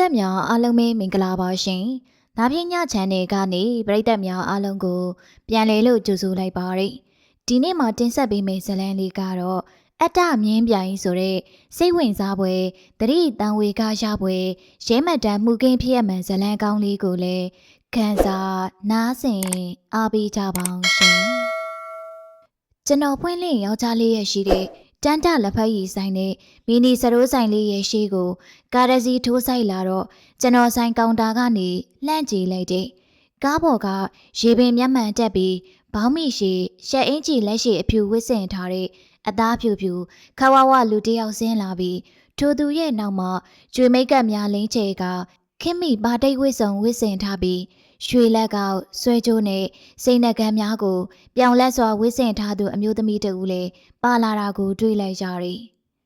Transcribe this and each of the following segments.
သက်များအားလုံးပဲမင်္ဂလာပါရှင်။နာပြညချန်နယ်ကနေပရိသတ်များအားလုံးကို ပြန်လည်လို့ကြိုဆိုလိုက်ပါရစေ။ဒီနေ့မှာတင်ဆက်ပေးမယ့်ဇာတ်လမ်းလေးကတော့အတ္တမြင်းပြိုင်ဆိုတဲ့စိတ်ဝင်စားပွဲတတိတန်ဝေကရပွဲရဲမှတ်တမ်းမှုကင်းဖြစ်ရမှန်ဇာတ်လမ်းကောင်းလေးကိုလည်းခန်းစားနားဆင်အားပေးကြပါအောင်ရှင်။ကျွန်တော်ဖွင့်လင့်ယောက်ျားလေးရဲ့ရှိတဲ့ တန်တလက်ဖက်ရည်ဆိုင်နဲ့မီနီစရိုးဆိုင်လေးရဲ့ရှိကို ကားတစ်စီးထိုးဆိုင်လာတော့ကျွန်တော်ဆိုင်ကောင်တာကနေလှန့်ကြည့်လိုက်တဲ့ကားပေါ်ကရေပင်မျက်မှန်တက်ပြီးဘောင်းမိရှိရှက်အင်းကြီးလက်ရှိအဖြူဝစ်စင်ထားတဲ့အသားဖြူဖြူခဝဝလူတစ်ယောက်ဆင်းလာပြီးထိုသူရဲ့နောက်မှာကျွေမိတ်ကပ်များလင်းချေကခင်းမိပါတိတ်ဝစ်စုံဝစ်စင်ထားပြီး ရွှေလက်ကောက်ဆွဲကြိုးနဲ့စိတ်နှကမ်းများကို ပြောင်လက်စွာဝစ်စင်ထားသူအမျိုးသမီးတဦးလည်းပါလာတာကိုတွေ့လိုက်ကြတယ်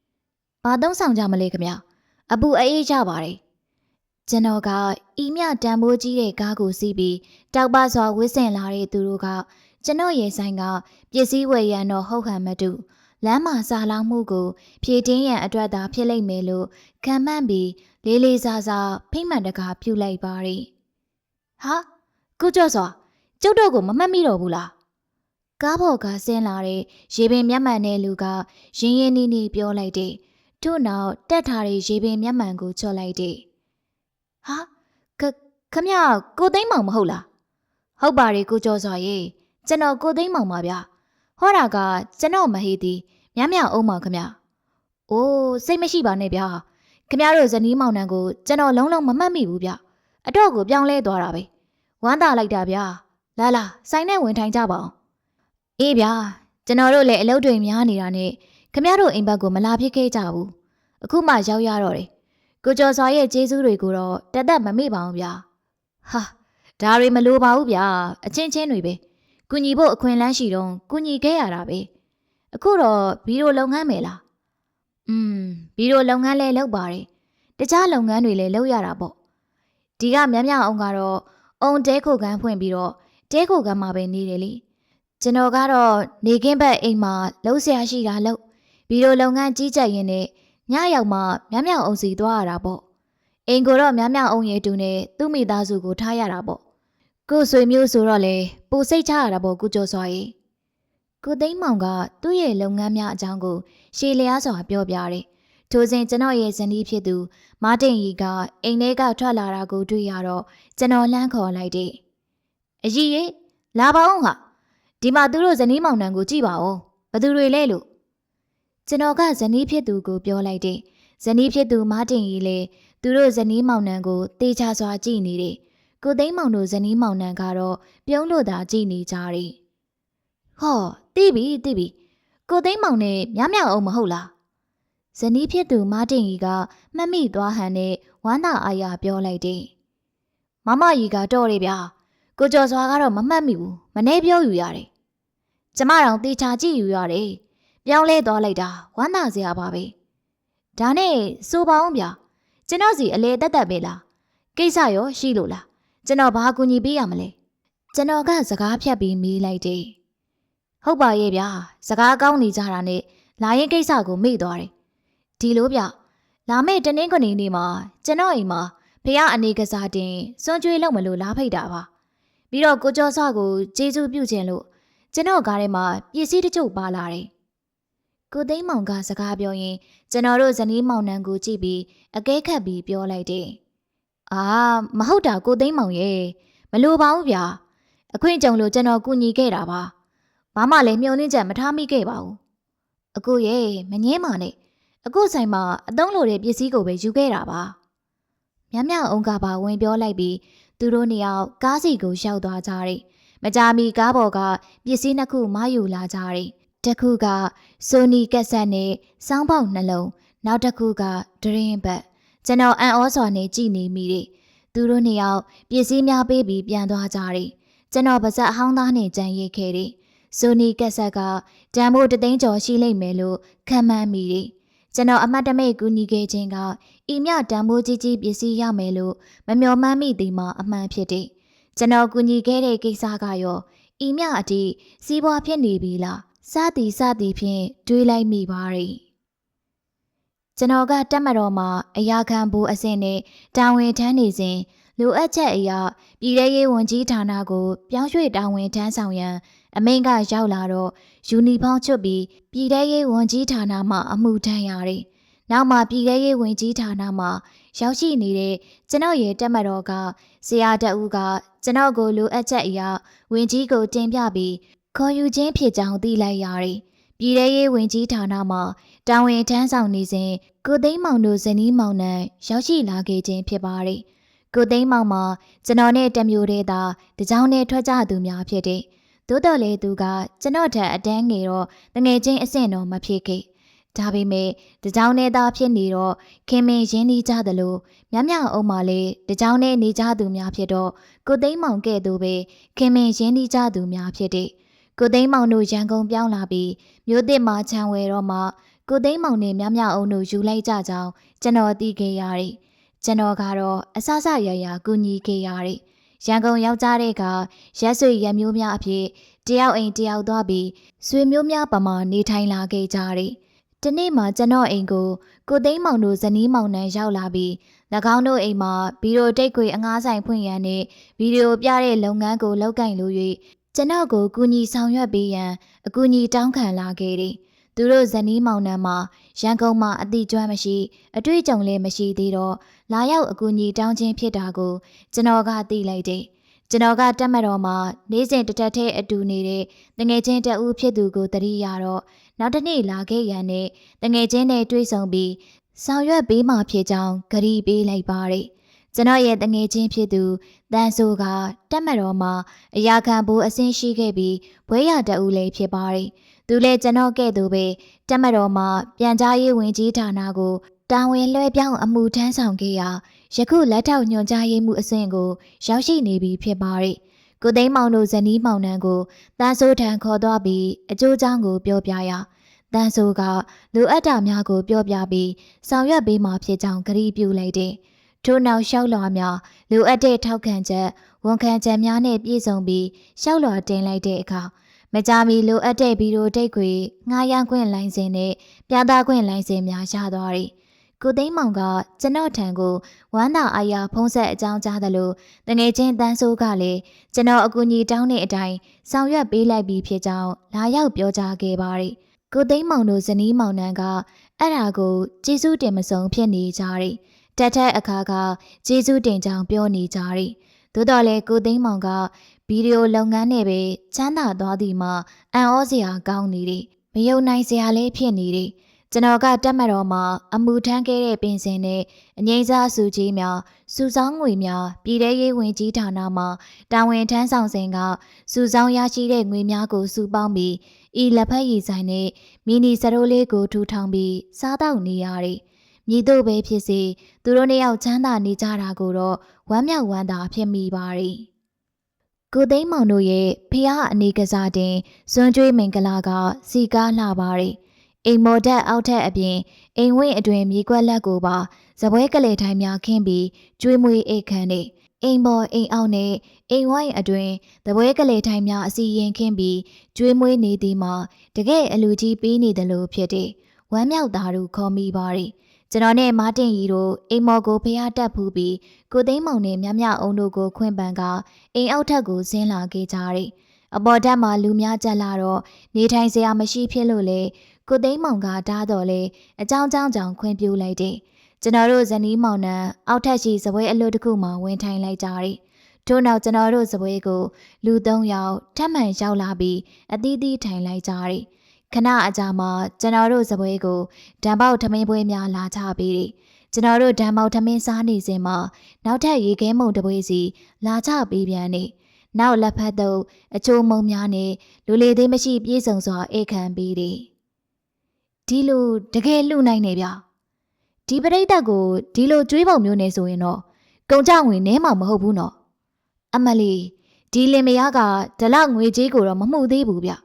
။ဘာသုံးဆောင်ကြမလဲခမ။အပူအေးကြပါတယ်။ကျွန်တော်ကအီမြတန်မိုးကြီးတဲ့ကားကိုစီးပြီးတောက်ပစွာဝစ်စင်လာတဲ့သူတို့ကကျွန်တော်ရဲ့ဆိုင်ကပစ္စည်းဝယ်ရန်တော့ဟုတ်ဟန်မတူလမ်းမှာစာလောင်းမှုကို ဖြည့်တင်းရန်အတွက်သာဖြစ်လိမ့်မယ်လို့ခံမှန်းပြီးလေးလေးစားစားဖိမှန်တကာပြုလိုက်ပါရီ ဟာကုကျော်စွာကျုပ်တို့ကိုမမှတ်မိတော့ဘူးလားကားပေါ်ကဆင်းလာတဲ့ရေပင်မျက်မှန်တဲ့လူကရင်းရင်းနှီးနှီးပြောလိုက်တဲ့ထို့နောက်တက်ထားတဲ့ရေပင်မျက်မှန်ကိုချော့လိုက်တဲ့ဟာခခမကိုသိမ်းမောင်မဟုတ်လားဟုတ်ပါရဲ့ကိုကျော်စွာရေကျွန်တော်ကိုသိမ်းမောင်ပါဗျာဟောတာကကျွန်တော်မဟေးသည်မြမြအောင်ပါခမ။အိုးစိတ်မရှိပါနဲ့ဗျာ။ခမတို့ဇနီးမောင်နှံကိုကျွန်တော်လုံးလုံးမမှတ်မိဘူးဗျ။အတော့ကိုပြောင်းလဲသွားတာပဲ။ ဝမ်းသာလိုက်တာဗျာ။လာလာဆိုင်နဲ့ဝင်ထိုင်ကြပါအောင်။အေးဗျာကျွန်တော်တို့လည်းအလုပ်တွေများနေတာနဲ့ခမတို့အိမ်ဘက်ကိုမလာဖြစ်ခဲ့ကြဘူး။အခုမှရောက်ရတော့တယ်။ကိုကျော်စွာရဲ့ကျေးဇူးတွေကိုတော့တသက်မမေ့ပါဘူးဗျာ။ဟာဒါတွေမလိုပါဘူးဗျာ။အချင်းချင်းတွေပဲ။ကုညီဖို့အခွင့်အလမ်းရှိတော့ကုညီခဲ့ရတာပဲ။အခုတော့ဘီရိုလုပ်ငန်းမယ်လား။อืมဘီရိုလုပ်ငန်းလဲလုပ်ပါတယ်။တခြားလုပ်ငန်းတွေလည်းလုပ်ရတာပေါ့။ဒီကမြမြအောင်ကတော့ အုံတဲခိုကန်းဖွင့်ပြီးတော့တဲခိုကန်းမှာပဲနေတယ်လေ။ကျွန်တော်ကတော့နေကင်းဘက်အိမ်မှာလှုပ်ရှားရှိတာလို့ဘီရိုလုပ်ငန်းကြီးကြပ်ရင်းနဲ့ညရောက်မှမြမြအောင်စီသွားရတာပေါ့။အိမ်ကိုတော့မြမြအောင်ရဲ့တူနဲ့သူ့မိသားစုကိုထားရတာပေါ့။ကို့ဆွေမျိုးဆိုတော့လေပူစိတ်ချရတာပေါ့ကုကျော်စွာကြီး။ကိုသိန်းမောင်ကသူ့ရဲ့လုပ်ငန်းများအကြောင်းကိုရှေလျားစွာပြောပြတယ်။ ထိုစဉ်ကျွန်တော်ရဲ့ဇနီးဖြစ်သူမာတင်ရီကအိမ်ထဲကထွက်လာတာကိုတွေ့ရတော့ကျွန်တော်လှမ်းခေါ်လိုက်တယ်။အကြီးရေလာပါအောင်ဟာဒီမှာသူတို့ဇနီးမောင်နှံကိုကြည့်ပါဦး။ဘသူတွေလဲလို့ကျွန်တော်ကဇနီးဖြစ်သူကိုပြောလိုက်တယ်။ဇနီးဖြစ်သူမာတင်ရီလေသူတို့ဇနီးမောင်နှံကိုတေချာစွာကြည့်နေတယ်။ကိုသိန်းမောင်တို့ဇနီးမောင်နှံကတော့ပြုံးလို့သာကြည့်နေကြတယ်။ဟောတိပြီတိပြီကိုသိန်းမောင်နဲ့မြမြောက်အောင်မဟုတ်လား ဇနီးဖြစ်သူမာတင်ကြီးကမှတ်မိသွားဟန်နဲ့ဝမ်းသာအားရပြောလိုက်တယ်မမကြီးကတော့တယ်ဗျာကိုကျော်စွာကတော့မမှတ်မိဘူးမနေပြောယူရတယ်ကျမတောင်တေချာကြည့်ယူရတယ်ပြောင်းလဲသွားလိုက်တာဝမ်းသာစရာပါပဲဒါနဲ့စိုးပါအောင်ဗျာကျွန်တော်စီအလေတက်တက်ပဲလားကိစ္စရောရှိလို့လားကျွန်တော်ဘာကူညီပေးရမလဲကျွန်တော်ကစကားဖြတ်ပြီးမေးလိုက်တယ်ဟုတ်ပါရဲ့ဗျာစကားကောင်းနေကြတာနဲ့လာရင်ကိစ္စကိုမေ့သွားတယ် ဒီလိုဗျလာမယ့်တနင်္ဂနွေနေ့မှာကျွန်တော်အိမ်မှာဖះအနေကစားတင်စွန့်ကြွေးလုပ်မလို့လာဖိတ်တာပါပြီးတော့ကိုကျော်စောကိုကျေးဇူးပြုခြင်းလို့ကျွန်တော်ကားထဲမှာပစ္စည်းတချို့ပါလာတယ်ကိုသိန်းမောင်ကစကားပြောရင်ကျွန်တော်တို့ဇနီးမောင်နှံကိုကြည့်ပြီးအကဲခတ်ပြီးပြောလိုက်တယ်အာမဟုတ်တာကိုသိန်းမောင်ရဲ့မလိုပါဘူးဗျာအခွင့်ကြုံလို့ကျွန်တော်ကူညီခဲ့တာပါဘာမှလည်းမျှော်လင့်ချက်မထားမိခဲ့ပါဘူးအကိုရဲ့မငင်းပါနဲ့ အခုဆိုင်မှာအသုံးလိုတဲ့ပစ္စည်းကိုပဲယူခဲ့တာပါမြမြအောင်ကပါဝင်ပြောလိုက်ပြီးသူတို့နှစ်ယောက်ကားစီကိုရောက်သွားကြတယ်မကြာမီကားပေါ်ကပစ္စည်းနှစ်ခုမယူလာကြတယ်တစ်ခုကဆိုနီကက်ဆက်နဲ့စောင်းပေါက်နှလုံးနောက်တစ်ခုကဒရင်ဘတ်ကျွန်တော်အန်ဩစွာနဲ့ကြည်နေမိတယ်သူတို့နှစ်ယောက်ပစ္စည်းများပေးပြီးပြန်သွားကြတယ်ကျွန်တော်ပါဇက်အဟောင်းသားနဲ့ကြံရိတ်ခဲ့တယ်ဆိုနီကက်ဆက်ကတန်ဖို့တသိန်းကျော်ရှိလိမ့်မယ်လို့ခံမှန်းမိတယ်။ ကျွန်တော်အမတ်တမဲ့ကူညီခဲ့ခြင်းကဤမြတန်ဖိုးကြီးကြီးပစ္စည်းရမယ်လို့မမျှော်မှန်းမိသည်မှာအမှန်ဖြစ်တယ်။ကျွန်တော်ကူညီခဲ့တဲ့ကိစ္စကရောဤမြအတိစီးပွားဖြစ်နေပြီလား။စသည်စသည်ဖြင့်တွေးလိုက်မိပါ रे ကျွန်တော်ကတက်မတော်မှာအရာခံဖို့အဆင့်နဲ့တာဝန်ထမ်းနေစဉ်လိုအပ်ချက်အရာပြည်ထရေးဝန်ကြီးဌာနကိုပြောင်းရွှေ့တာဝန်ထမ်းဆောင်ရန် အမိန့်ကရောက်လာတော့ယူနီဖောင်းချွတ်ပြီးပြည်ထရေးဝန်ကြီးဌာနမှအမှုထမ်းရတယ်။နောက်မှပြည်ထရေးဝန်ကြီးဌာနမှရောက်ရှိနေတဲ့ကျွန်တော်ရဲ့တက်မတော်ကဆရာတအူးကကျွန်တော်ကိုလိုအပ်ချက်အရာဝန်ကြီးကိုတင်ပြပြီးခေါ်ယူခြင်းဖြစ်ကြောင်းသိလိုက်ရတယ်။ပြည်ထရေးဝန်ကြီးဌာနမှတာဝန်ထမ်းဆောင်နေစဉ်ကိုသိန်းမောင်တို့ဇနီးမောင်နှံရောက်ရှိလာခဲ့ခြင်းဖြစ်ပါတယ်။ကိုသိန်းမောင်မှာကျွန်တော်နဲ့တမျိုးတည်းသာတကြောင်နဲ့ထွက်ကြသူများဖြစ်တဲ့ သို့တော်လေသူကကျွန်တော်ထက်အတန်းငယ်တော့တငယ်ချင်းအဆင့်တော့မဖြစ်ခဲ့။ဒါပေမဲ့တကြောင်နဲ့သားဖြစ်နေတော့ခင်မင်ရင်းနှီးကြသလိုမြမြအောင်မှလေတကြောင်နဲ့နေကြသူများဖြစ်တော့ကိုသိန်းမောင်ကဲ့သို့ပဲခင်မင်ရင်းနှီးကြသူများဖြစ်တဲ့ကိုသိန်းမောင်တို့ရန်ကုန်ပြောင်းလာပြီးမြို့သစ်မှာခြံဝယ်တော့မှကိုသိန်းမောင်နဲ့မြမြအောင်တို့ယူလိုက်ကြကြောင်းကျွန်တော်သိခဲ့ရတယ်။ကျွန်တော်ကတော့အဆဆရရကူညီခဲ့ရတယ်။ ရန်ကုန်ရောက်ကြတဲ့ကရက်ဆွေရမျိုးများအဖြစ်တယောက်အိမ်တယောက်သွားပြီးဆွေမျိုးများပမာနေထိုင်လာခဲ့ကြတယ်။ဒီနေ့မှကျွန်တော်အိမ်ကိုကိုသိန်းမောင်တို့ဇနီးမောင်နှံရောက်လာပြီး၎င်းတို့အိမ်မှာဗီဒီယိုတိတ်ခွေအငားဆိုင်ဖွင့်ရန်နဲ့ဗီဒီယိုပြတဲ့လုပ်ငန်းကိုလောက်ကင်လို့၍ကျွန်တော်ကိုကူညီဆောင်ရွက်ပေးရန်အကူအညီတောင်းခံလာခဲ့တယ်။ သူတို့ဇနီးမောင်နှံမှာရန်ကုန်မှာအတိကျွမ်းမရှိ အတွေ့အကြုံလည်းမရှိသေးတော့လာရောက်အကူအညီတောင်းခြင်းဖြစ်တာကိုကျွန်တော်ကသိလိုက်တယ်။ကျွန်တော်ကတက်မတော်မှာနေ့စဉ်တစ်ထက်ထဲအတူနေတဲ့တငယ်ချင်းတဦးဖြစ်သူကိုတတိရတော့နောက်တစ်နေ့လာခဲ့ရန်နဲ့တငယ်ချင်းနဲ့တွေ့ဆုံပြီးဆောင်ရွက်ပေးမှဖြစ်ကြောင်းဂရီပေးလိုက်ပါတယ်။ကျွန်တော်ရဲ့တငယ်ချင်းဖြစ်သူတန်ဆိုကတက်မတော်မှာအရာခံဖို့အဆင့်ရှိခဲ့ပြီးဘွဲရတအူလည်းဖြစ်ပါတယ်။ သူလည်းကျွန်တော်ကဲ့သို့ပဲတက်မတော်မှာပြန်ကြားရေးဝင်ကြီးဌာနကိုတာဝန်လွှဲပြောင်းအမှုထမ်းဆောင်ခဲ့ရာယခုလက်ထောက်ညွှန်ကြားရေးမှုအဆင့်ကို ရောက်ရှိနေပြီဖြစ်ပါတယ်။ကိုသိန်းမောင်တို့ဇနီးမောင်နှံကိုတန်ဆိုးထံခေါ်သွားပြီးအကျိုးချောင်းကိုပြောပြရာတန်ဆိုးကလိုအပ်တာများကိုပြောပြပြီးဆောင်ရွက်ပေးမှဖြစ်ကြောင်းကတိပြုလိုက်တဲ့ထို့နောက်လျှောက်လွှာများလိုအပ်တဲ့ထောက်ခံချက်ဝန်ခံချက်များနဲ့ပြည့်စုံပြီးလျှောက်လွှာတင်လိုက်တဲ့အခါ မကြမီလိုအပ်တဲ့ဗီဒီယိုတိတ်ခွေငှားရမ်းခွင့်လိုင်းစင်နဲ့ပြသခွင့်လိုင်းစင်များရသွားတယ်။ကိုသိန်းမောင်ကကျွန်တော်ထံကိုဝမ်းသာအားရဖုံးဆက်အကြောင်းကြားသလိုတငယ်ချင်းတန်းဆိုးကလည်းကျွန်တော်အကူအညီတောင်းတဲ့အတိုင်းဆောင်ရွက်ပေးလိုက်ပြီးဖြစ်ကြောင်းလာရောက်ပြောကြားခဲ့ပါတယ်။ကိုသိန်းမောင်တို့ဇနီးမောင်နှံကအဲ့ဒါကိုကျေးဇူးတင်မဆုံးဖြစ်နေကြတယ်။တက်ထက်အခါကကျေးဇူးတင်ကြောင်းပြောနေကြတယ်။သို့တော်လည်းကိုသိန်းမောင်က ဗီဒီယိုလုပ်ငန်းနဲ့ပဲချမ်းသာသွားသည်မှာအံ့ဩစရာကောင်းနေတယ်။မယုံနိုင်စရာလည်းဖြစ်နေတယ်။ကျွန်တော်ကတက်မတော်မှာအမှုထမ်းခဲ့တဲ့ပင်စင်နဲ့အငိမ့်စားစုကြီးများစုဆောင်းငွေများပြည်ထရေးဝင်ကြီးဌာနမှတာဝန်ထမ်းဆောင်စဉ်ကစုဆောင်းရရှိတဲ့ငွေများကိုစုပေါင်းပြီးဤလက်ဖက်ရည်ဆိုင်နဲ့မီနီစရိုးလေးကိုထူထောင်ပြီးစားတောက်နေရတယ်။မြည်တို့ပဲဖြစ်စေသူတို့နှစ်ယောက်ချမ်းသာနေကြတာကိုတော့ဝမ်းမြောက်ဝမ်းသာဖြစ်မိပါတယ်။ ကိုသိန်းမောင်တို့ရဲ့ဖះအနေကစားတင်စွန်ကျွေးမင်္ဂလာက စီကားလှပါတယ်။အိမ်မော်တက်အောက်ထက်အပြင်အိမ်ဝင့်အတွင်မြေကွက်လက်ကိုပါဇပွဲကလေးထိုင်များခင်းပြီးကျွေးမွေးအိတ်ခမ်းနေအိမ်ပေါ်အိမ်အောက်နဲ့အိမ်ဝိုင်းအတွင်ဇပွဲကလေးထိုင်များအစီရင်ခင်းပြီးကျွေးမွေးနေသည်မှာတကယ်အလူကြီးပေးနေတယ်လို့ဖြစ်တဲ့ဝမ်းမြောက်သားတို့ခေါ်မိပါတယ်။ ကျွန်တော်နဲ့မာတင်ရီတို့အိမ်မော်ကိုဖះတက်ဖူးပြီးကိုသိန်းမောင်နဲ့မြမြအောင်တို့ကိုခွင့်ပန်ကအိမ်အောက်ထက်ကိုဆင်းလာခဲ့ကြတယ်။အပေါ်တက်မှာလူများကြလာတော့နေထိုင်စရာမရှိဖြစ်လို့လေကိုသိန်းမောင်ကတားတော်လေအကြောင်းကြောင်းကြောင့်ခွင့်ပြုလိုက်တယ်။ကျွန်တော်တို့ဇနီးမောင်နှံအောက်ထက်ရှိဇပွဲအလွတ်တစ်ခုမှဝင်ထိုင်လိုက်ကြတယ်။ထို့နောက်ကျွန်တော်တို့ဇပွဲကိုလူ၃ယောက်ထပ်မံရောက်လာပြီးအသီးသီးထိုင်လိုက်ကြတယ်။ ခဏအကြာမှာကျွန်တော်တို့ဇပွဲကိုဓာတ်ပေါက်ထမင်းပွဲများလာချပေးတယ်။ကျွန်တော်တို့ဓာတ်ပေါက်ထမင်းစားနေစဉ်မှာနောက်ထပ်ရေခဲမုံတစ်ပွဲစီလာချပေးပြန်နေ။နောက်လက်ဖက်သို့အချိုးမုံများနဲ့လူလေသေးမရှိပြေးစုံစွာအိတ်ခံပေးတယ်။ဒီလိုတကယ်လှနိုင်နေဗျ။ဒီပရိသတ်ကိုဒီလိုကြွေးပုံမျိုးနေဆိုရင်တော့ကုံကြငွေနဲမှာမဟုတ်ဘူးနော်။အမလီဒီလင်မယားကဒီလောက်ငွေကြေးကိုတော့မမှုသေးဘူးဗျ။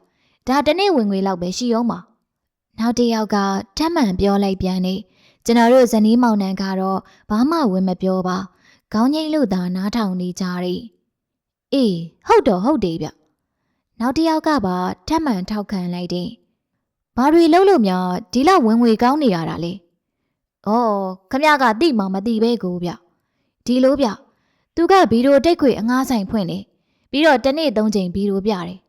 ဒါတနေ့ဝင်ငွေလောက်ပဲရှိအောင်ပါ။နောက်တစ်ယောက်ကထပ်မံပြောလိုက်ပြန်နေကျွန်တော်တို့ဇနီးမောင်နှံကတော့ဘာမှဝင်မပြောပါ။ခေါင်းငိမ့်လို့သာနားထောင်နေကြတယ်။အေးဟုတ်တော့ဟုတ်တယ်ဗျ။နောက်တစ်ယောက်ကပါထပ်မံထောက်ခံလိုက်တယ်။ဘာတွေလုပ်လို့များဒီလောက်ဝင်ငွေကောင်းနေရတာလဲ။အော်ခမရကတိမှမတိပဲကိုဗျ။ဒီလိုဗျ။သူကဗီဒီယိုတိတ်ခွေအငားဆိုင်ဖွင့်လေ။ပြီးတော့တစ်နေ့သုံးချိန်ဗီဒီယိုပြတယ်။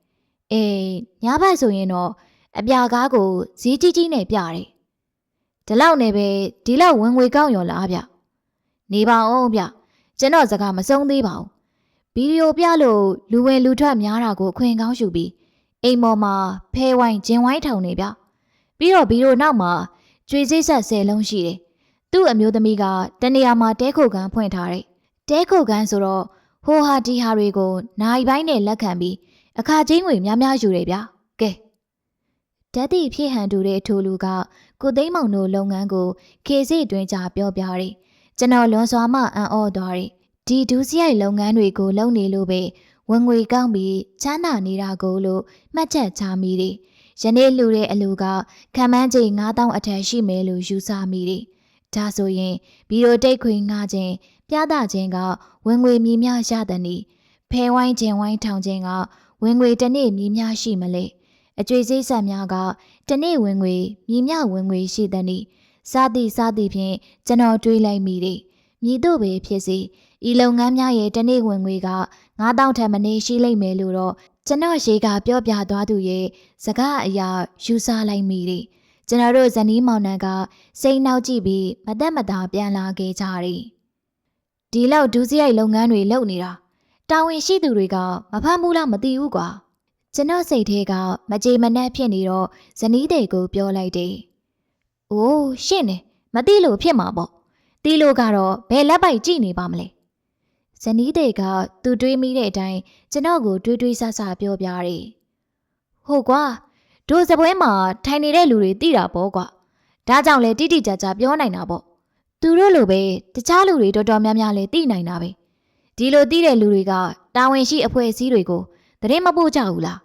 အေးညဘက်ဆိုရင်တော့အပြာကားကိုဈေးကြီးကြီးနဲ့ပြတယ်။ဒီလောက်နဲ့ပဲဒီလောက်ဝင်ငွေကောင်းရောလားဗျ။နေပါအောင်ဗျ။ကျွန်တော်စကားမဆုံးသေးပါဘူး။ဗီဒီယိုပြလို့လူဝင်လူထွက်များတာကိုအခွင့်ကောင်းယူပြီးအိမ်မော်မှာဖဲဝိုင်းဂျင်ဝိုင်းထောင်နေဗျ။ပြီးတော့ဗီဒီယိုနောက်မှာကျွေစိတ်ဆက်ဆယ်လုံးရှိတယ်။သူ့အမျိုးသမီးကတနေရာမှာတဲခုတ်ကန်ဖွင့်ထားတယ်။တဲခုတ်ကန်ဆိုတော့ဟိုဟာဒီဟာတွေကိုနိုင်ပိုင်းနဲ့လက်ခံပြီး အခါချင်းငွေများများယူတယ်ဗျ။ကဲဓာတ်တိဖြစ်ဟန်တူတဲ့အထိုလူကကိုသိမ်းမောင်တို့လုပ်ငန်းကိုခေစီအတွင်းကြပြောပြတယ်။ကျွန်တော်လွန်စွာမှအံ့ဩသွားတယ်။ဒီဒူးစရိုက်လုပ်ငန်းတွေကိုလုပ်နေလို့ပဲဝင်ငွေကောင်းပြီးချမ်းသာနေတာကိုလို့မှတ်ချက်ချမိတယ်။ယနေ့လှူတဲ့အလူကခံမှန်းချိန်9000အထက်ရှိမယ်လို့ယူဆမိတယ်။ဒါဆိုရင်ဗီဒီယိုတိတ်ခွေငှားခြင်းပြသခြင်းကဝင်ငွေမြည်များရတဲ့နည်းဖဲဝိုင်းခြင်းဝိုင်းထောင်ခြင်းက ဝင်ငွေတစ်နေ့မြည်များရှိမလဲအကျွေးစိတ်ဆက်များကတစ်နေ့ဝင်ငွေမြည်များဝင်ငွေရှိတဲ့နည်းစသည်စသည်ဖြင့်ကျွန်တော်တွေးလိုက်မိတယ်မြည်တို့ပဲဖြစ်စီဤလုပ်ငန်းများရဲ့တစ်နေ့ဝင်ငွေက9000ထက်မနည်းရှိလိမ့်မယ်လို့တော့ကျွန်တော်ရေကပြောပြသွားသူရဲ့စကားအရာယူဆလိုက်မိတယ်ကျွန်တော်တို့ဇနီးမောင်နှံကစိတ်နှောက်ကြည့်ပြီးမသက်မသာပြန်လာခဲ့ကြတယ်ဒီလောက်ဒူးစရိုက်လုပ်ငန်းတွေလုပ်နေတာ တာဝန်ရှိသူတွေကမဖမ်းဘူးလားမသိဘူးကွာကျွန်တော်စိတ်ထဲကမကြေမနက်ဖြစ်နေတော့ဇနီးတွေကိုပြောလိုက်တယ်။အိုးရှင့်နေမသိလို့ဖြစ်မှာပေါ့။တီးလို့ကတော့ဘယ်လက်ပိုက်ကြည့်နေပါမလဲ။ဇနီးတွေကသူတွေးမိတဲ့အတိုင်းကျွန်တော်ကိုတွေးတွေးဆဆပြောပြတယ်။ဟုတ်ကွာဒိုးစပွဲမှာထိုင်နေတဲ့လူတွေသိတာပေါ့ကွာ။ဒါကြောင့်လဲတိတိကျကျပြောနိုင်တာပေါ့။သူတို့လိုပဲတခြားလူတွေတော်တော်များများလဲသိနိုင်တာပဲ။ ဒီလိုသိတဲ့လူတွေကတာဝန်ရှိအဖွဲ့အစည်းတွေကိုသတင်းမပို့ကြဘူးလား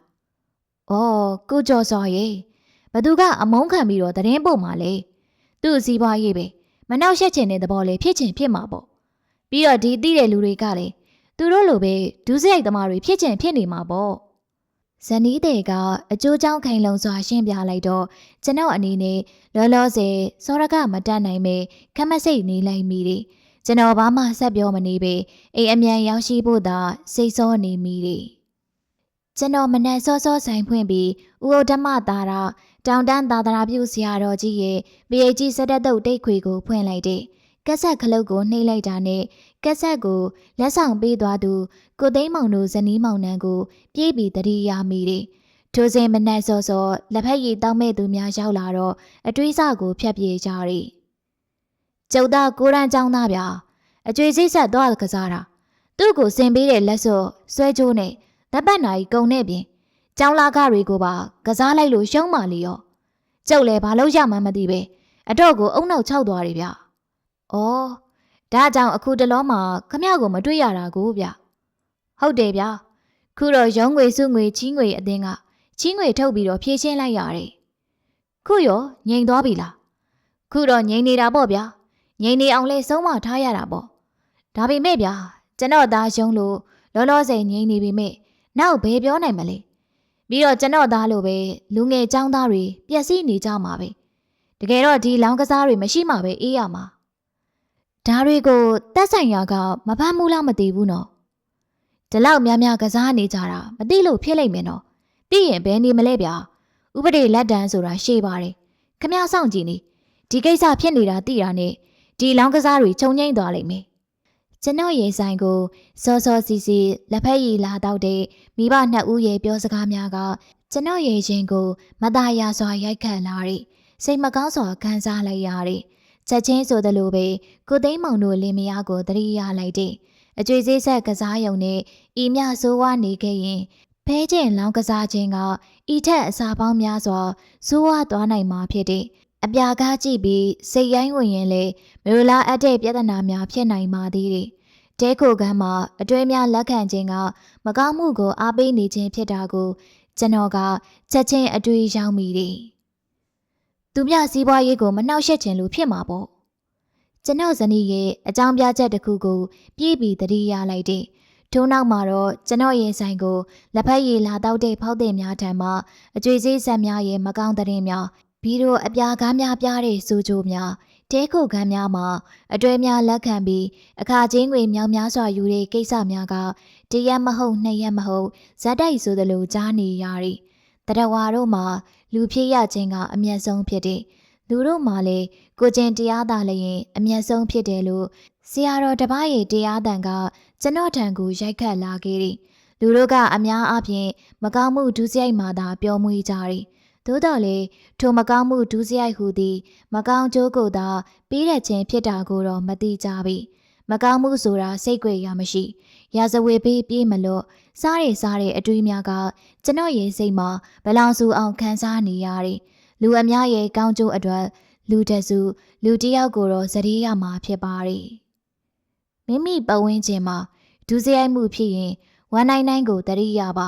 ။အော်ကိုကျော်စော်ရေဘသူကအမုန်းခံပြီးတော့သတင်းပို့မှာလေ။သူ့စီးပွားရေးပဲမနှောက်ယှက်ချင်တဲ့သဘောလေဖြစ်ချင်ဖြစ်မှာပေါ့။ပြီးတော့ဒီသိတဲ့လူတွေကလည်းသူတို့လိုပဲဒူးစရိုက်သမားတွေဖြစ်ချင်ဖြစ်နေမှာပေါ့။ဇနီးတဲ့ကအကျိုးကြောင့်ခိုင်လုံစွာရှင်းပြလိုက်တော့ကျွန်တော်အနေနဲ့လောလောဆယ်စောရကမတတ်နိုင်ပဲခက်မစိတ်နေလိုက်မိတယ်။ ကျွန်တော်ဘာမှဆက်ပြောမနေပဲအိမ်အမြန်ရောက်ရှိဖို့သာစိတ်ဆောနေမိတယ်။ကျွန်တော်မနက်စောစောဆိုင်ဖွင့်ပြီးဥဩဓမ္မသာရတောင်တန်းသာသနာပြုဆရာတော်ကြီးရဲ့ PH စက်တက်တုတ်တိတ်ခွေကိုဖွင့်လိုက်တဲ့ကက်ဆက်ခလုတ်ကိုနှိမ့်လိုက်တာနဲ့ကက်ဆက်ကိုလက်ဆောင်ပေးသွားသူကိုသိန်းမောင်တို့ဇနီးမောင်နှံကို ပြေးပြီးတတိယမိတယ်။ထိုစဉ်မနက်စောစောလက်ဖက်ရည်တောင်းမဲ့သူများရောက်လာတော့အတွေးစကိုဖျက်ပြေကြတယ်။ ကျုပ်သားကိုရန်ចောင်းသားဗျာအကျွေးစိတ်ဆက်သွားကစားတာသူ့ကိုစင်ပေးတဲ့လက်စောဆွဲကြိုးနဲ့တပတ်နာကြီးကုံနဲ့ပြင်ကျောင်းလာကတွေကိုပါကစားလိုက်လို့ရှုံးပါလေရောကျုပ်လည်းဘာလို့ရမှန်းမသိပဲအတော့ကိုအုံနောက်ခြောက်သွားတယ်ဗျ။အော်ဒါကြောင့်အခုတလောမှာခမရကိုမတွေ့ရတာကိုဗျ။ဟုတ်တယ်ဗျာ။ခုတော့ရုံးငွေစုငွေချင်းငွေအတင်းကချင်းငွေထုတ်ပြီးတော့ဖြည့်ရှင်းလိုက်ရတယ်။ခုရောငြိမ်သွားပြီလား။ခုတော့ငြိမ်နေတာပေါ့ဗျာ။ ငြိမ်နေအောင်လဲဆုံးမထားရတာပေါ့။ဒါပေမဲ့ဗျာကျွန်တော်သားရှုံးလို့လောလောဆယ်ငြိမ်နေပြီမဲ့နောက်ဘယ်ပြောနိုင်မလဲ။ပြီးတော့ကျွန်တော်သားလိုပဲလူငယ်ចောင်းသားတွေပျက်စီးနေကြမှာပဲ။တကယ်တော့ဒီလောင်းကစားတွေမရှိမှပဲအေးရမှာ။ဒါတွေကိုတက်ဆိုင်ရာကမဖမ်းမှုလားမသိဘူးနော်ဒီလောက်များများကစားနေကြတာမသိလို့ဖြစ်လိမ့်မယ်နော်သိရင်ဘယ်နေမလဲဗျာဥပဒေလက်တန်းဆိုတာရှေ့ပါတယ်ခမစောင့်ကြည့်နေဒီကိစ္စဖြစ်နေတာသိတာနဲ့ ဒီလောင်းကစားတွေခြုံငိမ့်သွားလိမ့်မယ်ကျွန်တော်ရေဆိုင်ကိုစောစောစီစီလက်ဖက်ရည်လာတော့တဲ့မိဘနှစ်ဦးရဲ့ပြောစကားများကကျွန်တော်ရေချင်းကိုမသားရစွာရိုက်ခတ်လာတဲ့စိတ်မကောင်းစွာခံစားလိုက်ရတဲ့ချက်ချင်းဆိုသလိုပဲကိုသိန်းမောင်တို့လင်းမယားကိုတရိယာလိုက်တဲ့အကျွေးစည်းဆက်ကစားယုံနဲ့ဤမြဆိုးဝါးနေခဲ့ရင်ဖဲကျင်လောင်းကစားခြင်းကဤထက်အစာပေါင်းများစွာဆိုးဝါးသွားနိုင်မှာဖြစ်တဲ့ အပြာကားကြည့်ပြီးစိတ်ရိုင်းဝင်ရင်လေမျိုးလာအပ်တဲ့ပြဿနာများဖြစ်နိုင်ပါသေးတယ်။တဲခိုကမ်းမှာအတွဲများလက်ခံခြင်းကမကောင်းမှုကိုအားပေးနေခြင်းဖြစ်တာကိုကျွန်တော်ကချက်ချင်းအတွေ့ရောက်မိတယ်။သူမြစည်းပွားရေးကိုမနှောက်ယှက်ခြင်းလို့ဖြစ်မှာပေါ့ကျွန်တော်ဇနီးရဲ့အကြောင်းပြချက်တစ်ခုကိုပြေးပြီးတတိယလိုက်တဲ့ထို့နောက်မှာတော့ကျွန်တော်ရဲ့ဆိုင်ကိုလက်ဖက်ရည်လာတောက်တဲ့ဖောက်တဲ့များထံမှအကျွေးစည်းဆက်များရဲ့မကောင်းတဲ့များ ပြီးတော့အပြာကားများပြားတဲ့စူးကြိုးများတဲခုခန်းများမှာအတွဲများလက်ခံပြီးအခါချင်းတွေမြောင်များစွာယူတဲ့ကိစ္စများကတရက်မဟုတ်နှစ်ရက်မဟုတ်ဇက်တိုက်ဆိုသလိုကြားနေရသည်တရဝါတို့မှာလူဖြစ်ရခြင်းကအမျက်ဆုံးဖြစ်တဲ့လူတို့မှာလည်းကိုကျင်တရားသာလျင်အမျက်ဆုံးဖြစ်တယ်လို့ဆရာတော်တပားရဲ့တရားတန်ကကျွန်တော်ထံကိုရိုက်ခတ်လာခဲ့သည်လူတို့ကအများအားဖြင့်မကောင်းမှုဒုစရိုက်မှသာပြောမွေးကြသည် သို့တော်လည်းထိုမကောင်းမှုဒုစရိုက်ဟူသည် မကောင်းကျိုးကိုသာပြီးတဲ့ခြင်းဖြစ်တာကိုတော့မသိကြပြီမကောင်းမှုဆိုတာစိတ်ကြွယ်ရမရှိရာဇဝေပေးပြေးမလို့စားရစားတဲ့အတွေးများကကျွန်တော်ရဲ့စိတ်မှာဘလောင်စုအောင်ခံစားနေရတယ်လူအများရဲ့ကောင်းကျိုးအတွက်လူတစုလူတစ်ယောက်ကိုတော့ဇရေရမှာဖြစ်ပါတယ်မိမိပတ်ဝန်းကျင်မှာဒုစရိုက်မှုဖြစ်ရင်199ကိုတရိရပါ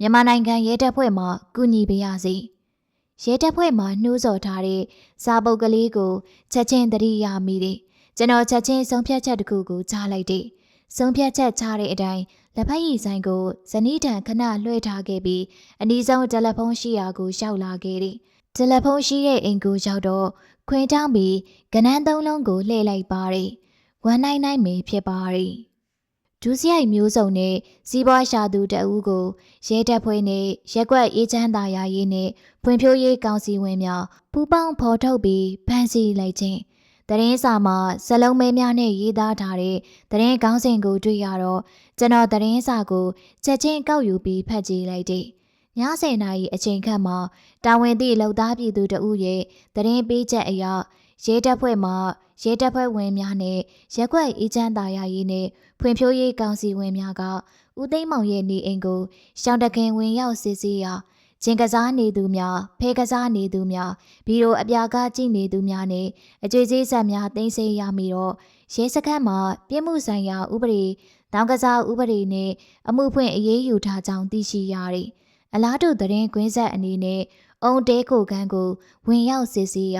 မြန်မာနိုင်ငံရဲတပ်ဖွဲ့မှကုညီပေးရစီ ရဲတပ်ဖွဲ့မှနှိုးဆော်ထားတဲ့စာပုတ်ကလေးကိုချက်ချင်းတရိရမိတယ်ကျွန်တော်ချက်ချင်းဆုံးဖြတ်ချက်တစ်ခုကိုကြားလိုက်တယ်ဆုံးဖြတ်ချက်ချတဲ့အတိုင်းလက်ဖက်ရည်ဆိုင်ကိုဇနီးတန်ခဏလွှဲထားခဲ့ပြီးအနီးဆုံးတယ်လီဖုန်းရှိရာကိုရှောက်လာခဲ့တယ်တယ်လီဖုန်းရှိတဲ့အိမ်ကိုရောက်တော့ခွင်တောင်းပြီးကနန်းသုံးလုံးကိုလှည့်လိုက်ပါတယ်199မေဖြစ်ပါတယ် ဒုစရိုက်မျိုးစုံနဲ့စီးပွားရှာသူတအူးကိုရဲတပ်ဖွဲ့နဲ့ရက်ကွက်အေးချမ်းသာယာရေးနဲ့ဖွံ့ဖြိုးရေးကောင်စီဝင်များပူးပေါင်းဖော်ထုတ်ပြီးဖမ်းဆီးလိုက်ခြင်းတရင်စာမှာစလုံးမဲများနဲ့ရေးသားထားတဲ့တရင်ကောင်းစဉ်ကိုတွေ့ရတော့ကျွန်တော်တရင်စာကိုချက်ချင်းကောက်ယူပြီးဖတ်ကြည့်လိုက်တယ်။ည10နာရီအချိန်ခန့်မှာတာဝန်သည့်လုံသားပြည်သူတဦးရဲ့တရင်ပေးချက်အရ ရဲတပ်ဖွဲ့မှရဲတပ်ဖွဲ့ဝင်များနဲ့ရက်ွက်အေးချမ်းသာယာရေးနဲ့ဖွံ့ဖြိုးရေးကောင်စီဝင်များကဦးသိမ်းမောင်ရဲ့နေအိမ်ကိုရှောင်းတခင်ဝင်ရောက်စစ်ဆေးရာချင်းကစားနေသူများဖဲကစားနေသူများဘီရိုအပြာကကြည့်နေသူများနဲ့အကျွေးကြီးဆက်များတင်ဆက်ရမီတော့ရဲစခန်းမှာပြစ်မှုဆိုင်ရာဥပဒေတောင်ကစားဥပဒေနဲ့အမှုဖွင့်အရေးယူထားကြောင်းသိရှိရသည်အလားတူသတင်းကွင်းဆက်အနေနဲ့အုံတဲကိုခန်းကိုဝင်ရောက်စစ်ဆေးရ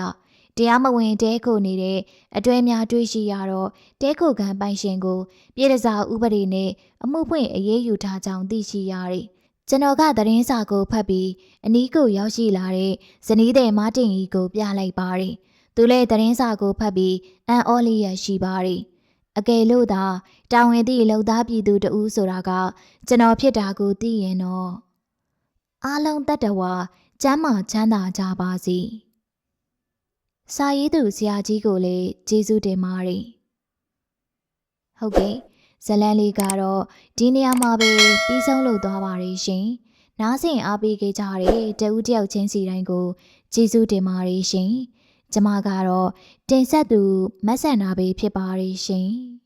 တရားမဝင်တဲခိုနေတဲ့အတွဲများတွေ့ရှိရတော့တဲခိုကန်ပိုင်ရှင်ကို ပြည်ထစာဥပဒေနဲ့အမှုဖွင့်အရေးယူထားကြောင်းသိရှိရသည်ကျွန်တော်ကသတင်းစာကိုဖတ်ပြီးအနီးကိုရောက်ရှိလာတဲ့ဇနီးတဲ့မတင်ကြီးကိုပြလိုက်ပါတယ်။သူလည်းသတင်းစာကိုဖတ်ပြီးအန်အောလီရရှိပါတယ်။အကယ်လို့သာတာဝန်သည့်လုံသားပြည်သူတဦးဆိုတာက ကျွန်တော်ဖြစ်တာကိုသိရင်တော့အားလုံးတတ္တဝါကျမ်းမာချမ်းသာကြပါစေ။ စာရေးသူဆရာကြီးကိုလည်းကျေးဇူးတင်ပါတယ်။ဟုတ်ကဲ့ဇလန်လေးကတော့ဒီနေရာမှာပဲပြီးဆုံးလို့သွားပါရရှင်။နားဆင်အားပေးခဲ့ကြတဲ့တဦးတယောက်ချင်းစီတိုင်းကိုကျေးဇူးတင်ပါတယ်ရှင်။ကျမကတော့တင်ဆက်သူမက်ဆန်နာပဲဖြစ်ပါရရှင်။